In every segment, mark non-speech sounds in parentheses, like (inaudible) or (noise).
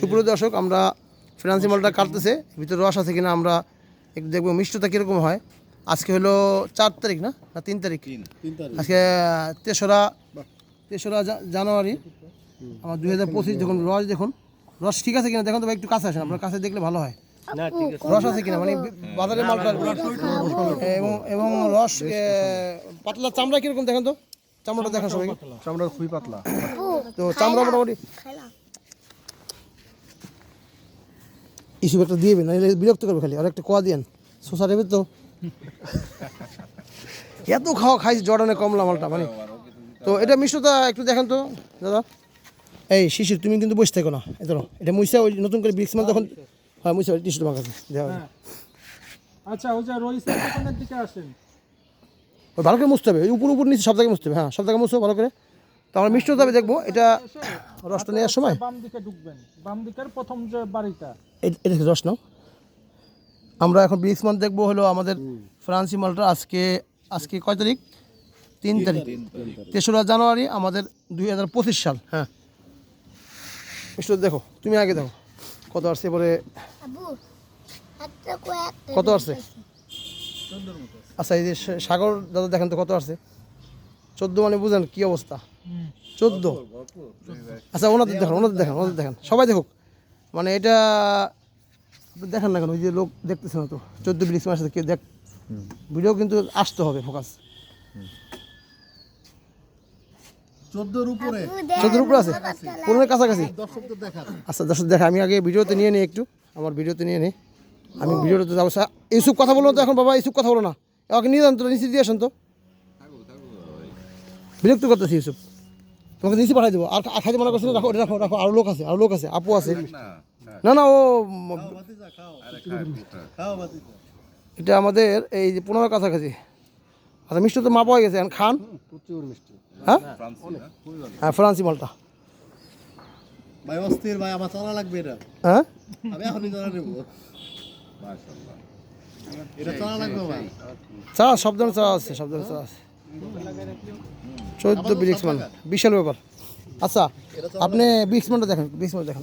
সুপ্রিয় দর্শক আমরা ফিনান্সি মালটা কাটতেছে ভিতরে রস আছে কিনা আমরা একটু দেখব মিষ্টতা কীরকম হয়। আজকে হলো চার তারিখ না? না তিন তারিখ? আজকে তেসরা তেসরা জানুয়ারি আমার দুই হাজার পঁচিশ দেখুন রস দেখুন। রস ঠিক আছে কিনা? দেখুন তো ভাই একটু কাছে আসেন আপনার কাছে দেখলে ভালো হয়। রস আছে কিনা? মানে বাজারে মালটা এবং এবং রস পাতলা চামড়া কীরকম দেখেন তো? চামড়াটা দেখেন সবাই চামড়া খুবই পাতলা। তো চামড়া মোটামুটি ইস্যু একটা দিয়ে না এলে বিরক্ত করবে খালি। আর একটা কোয়া দিয়েন শোষা দেবে তো। এত খাওয়া খাইছি জর্ডানে কমলা মালটা মানে। তো এটা মিষ্টতা একটু দেখেন তো দাদা। এই শিশির তুমি কিন্তু বসে থাকো না এত এটা মুইসা ওই নতুন করে ব্রিক্স মাল তখন হ্যাঁ মুইসা টিস্যু তোমার কাছে। আচ্ছা ওই যে রইসের দোকানের দিকে আসেন। ভালো করে মুছতে হবে ওই উপর উপর নিচে সব জায়গায় মুছতে হবে। হ্যাঁ সব জায়গায় মুছো ভালো করে। তো আমরা মিষ্টতা হবে দেখব। এটা রসটা নেওয়ার সময়। বাম দিকে ঢুকবেন। বাম দিকের প্রথম যে বাড়িটা। এটা রস নাও। আমরা এখন ব্রিক্স মাল দেখব হলো আমাদের ফ্রান্সি মালটা আজকে আজকে কয় তারিখ? তিন তারিখ। তেসরা জানুয়ারি আমাদের দুই হাজার পঁচিশ সাল হ্যাঁ। মিস্টার দেখো তুমি আগে দেখো কত আসছে কয়েকটা কত আসছে? আচ্ছা এই যে সাগর দাদা দেখেন তো কত আসছে? চোদ্দ মানে বুঝেন কি অবস্থা? চোদ্দ। আচ্ছা ওনাদের দেখেন ওনাদের দেখেন ওনাদের দেখেন। সবাই দেখুক। মানে এটা আপনি দেখেন না কেন ওই যে লোক দেখতেছে না তো। চোদ্দ বিলিশ সাথে কেউ দেখ ভিডিও কিন্তু আসতে হবে ফোকাস। চোদ্দোর উপরে। চোদ্দোর উপরে আছে? পনেরোর কাছাকাছি? আচ্ছা দর্শক দেখা আমি আগে ভিডিওতে নিয়ে নিই একটু। আমার ভিডিওতে নিয়ে নিই। আমি ভিডিওতে যাব ইউসুফ কথা বলো তো এখন বাবা ইউসুফ কথা বলো না। আমাকে নিয়ে যান তো নিচে দিয়ে আসেন তো। বিরক্ত করতেছি ইউসুফ। তোমাকে নিচে পাঠাই দেবো। আর আর খাইতে মনে করছি রাখো রাখো রাখো। আরও লোক আছে আরও লোক আছে। আপু আছে। না না ও এটা আমাদের এই যে পনেরো কাছাকাছি। আচ্ছা মিষ্টি তো মাপা হয়ে গেছে। খান। প্রচুর মিষ্টি। হ্যাঁ? হ্যাঁ? ফ্রান্সি মালটা। ভাই অস্থির ভাই আমার চালা লাগবে এটা। হ্যাঁ? আমি এখনই চালা নেব। এটা চালা লাগবে ভাই। চা সব ধরনের চা আছে সব ধরনের চা আছে। চোদ্দ ব্রিক্স মান বিশাল ব্যাপার। আচ্ছা আপনি ব্রিক্স মানটা দেখেন ব্রিক্স মান দেখেন।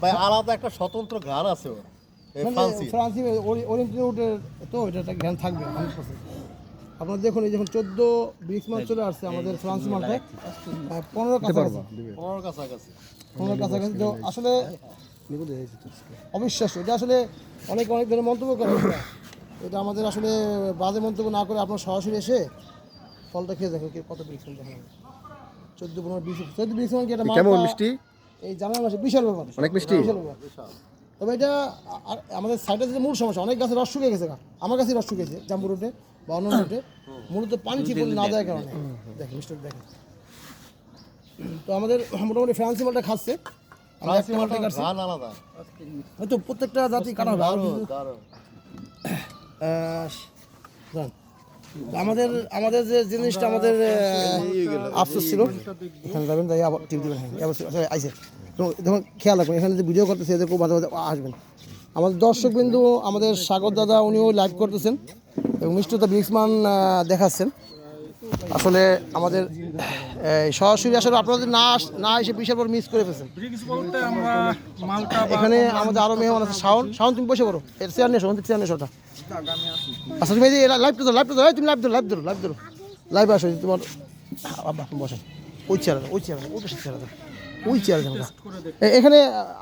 ভাই আলাদা একটা স্বতন্ত্র ঘ্রাণ আছে ফ্রান্সি ওরিয়েন্টের তো এটা একটা জ্ঞান থাকবে 100%। দেখুন এই যখন চোদ্দ ব্রিক্স মান চলে আসছে আমাদের ফ্রান্সি মালটায়। পনেরো কাছাকাছি। পনেরো কাছাকাছি। পনেরো কাছাকাছি। তো আসলে অবিশ্বাস্য। এটা আসলে অনেক অনেক ধরনের মন্তব্য করে এটা। আমাদের আসলে বাজে মন্তব্য না করে আপনার সরাসরি এসে ফলটা খেয়ে দেখো কি কত ব্রিক্স দেখেন। চোদ্দ পনেরো বিশ চোদ্দ ব্রিক্স কি এটা কেমন মিষ্টি? এই জানুয়ারি মাসে বিশাল ব্যাপার। অনেক মিষ্টি? বিশাল ব্যাপার। তবে এটা আমাদের সাইডে যে মূল সমস্যা অনেক গাছে রস শুকিয়ে গেছে আমার কাছে রস শুকিয়েছে জাম্বু রুটে বা অন্য (coughs) রুটে। মূলত পানি ঠিক না দেওয়ার কারণে। দেখেন মিষ্টি দেখেন। তো আমাদের মোটামুটি ফ্রান্সি মালটা খাচ্ছে। আমরা একটা মালটা মালটার কাটছি ঘ্রাণ আলাদা। হয়তো প্রত্যেকটা জাতি কাটা হবে আর কিছু- দারুণ আহ, দাঁড়ান। তো আমাদের আমাদের যে জিনিসটা আমাদের আফসোস ছিল এখানে যাবেন তাই আবার টিপ দেবেন হ্যাঁ আচ্ছা, আইসে। তো দেখুন খেয়াল রাখবেন এখানে যে ভিডিও করতেছে এদের খুব মাঝে মাঝে আসবেন। আমাদের দর্শক বিন্দু আমাদের সাগর দাদা উনিও লাইভ করতেছেন এবং মিষ্টতা ব্রিক্সমান দেখাচ্ছেন। আসলে আমাদের সরাসরি আসলে আপনাদের না না এসে বিশাল বড় মিস করে ফেলছেন। এখানে আমাদের আরও মেহমান আছে। শাওন শাওন, তুমি বসে পড়ো। এর চেয়ার নিয়ে শোন চেয়ার নিয়ে শোটা আচ্ছা তুমি এই লাইভ তো লাইভ তো তুমি লাইভ ধরো লাইভ ধরো লাইভ ধরো। লাইভ আসো তোমার তুমি বসেন ওই চেয়ার ওই চেয়ার ওই পাশে চেয়ার ওই চেয়ার এখানে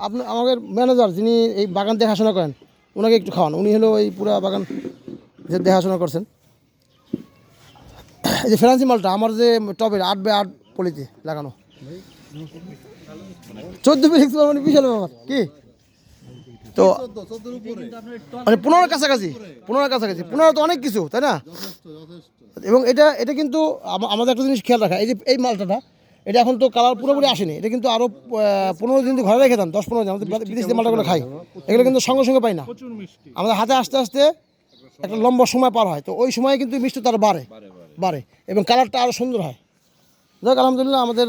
আপনার আমাদের ম্যানেজার যিনি এই বাগান দেখাশোনা করেন ওনাকে একটু খাওয়ান। উনি হলো এই পুরা বাগান দেখাশোনা করছেন। এই যে ফ্রান্সি মালটা আমার যে টবের আট বাই আট পলিতে লাগানো। চোদ্দ বিলিক্স মানে বিশাল ব্যাপার কি? তো মানে পনেরো কাছাকাছি পনেরো কাছাকাছি পনেরো তো অনেক কিছু তাই না? এবং এটা এটা কিন্তু আমাদের একটা জিনিস খেয়াল রাখা এই যে এই মালটাটা এটা এখন তো কালার পুরোপুরি আসেনি এটা কিন্তু আরও পনেরো দিন তো ঘরে রেখে দেন দশ পনেরো দিন আমাদের বিদেশি মালটাগুলো খাই। এগুলো কিন্তু সঙ্গে সঙ্গে পাই না। আমাদের হাতে আস্তে আস্তে একটা লম্বা সময় পার হয় তো ওই সময় কিন্তু মিষ্টি তার বাড়ে। বাড়ে এবং কালারটা আরও সুন্দর হয়। যাক আলহামদুলিল্লাহ আমাদের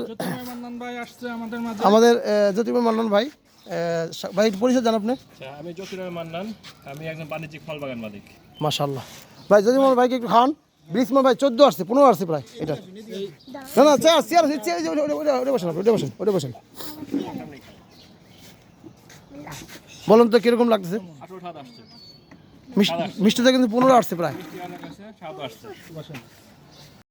আমাদের জ্যোতির্ময় মান্নান ভাই ভাই একটু পরিচয় জান আপনি। আচ্ছা আমি জকিরুর মান্নান আমি একজন বাণিজ্যিক ফল বাগান মালিক। মাশাল্লাহ ভাই যদি আমার ভাইকে একটু খাওয়ান। ব্রিক্সমান ভাই চোদ্দ আসছে পনেরো আসছে প্রায় এটা। না না চেয়ার চেয়ার চেয়ার ওটা বসেন ওটা বসেন ওটা বসেন। বলুন তো কীরকম লাগতেছে? মিষ্টিটা কিন্তু পনেরো আসছে প্রায়। আসছে। বসেন।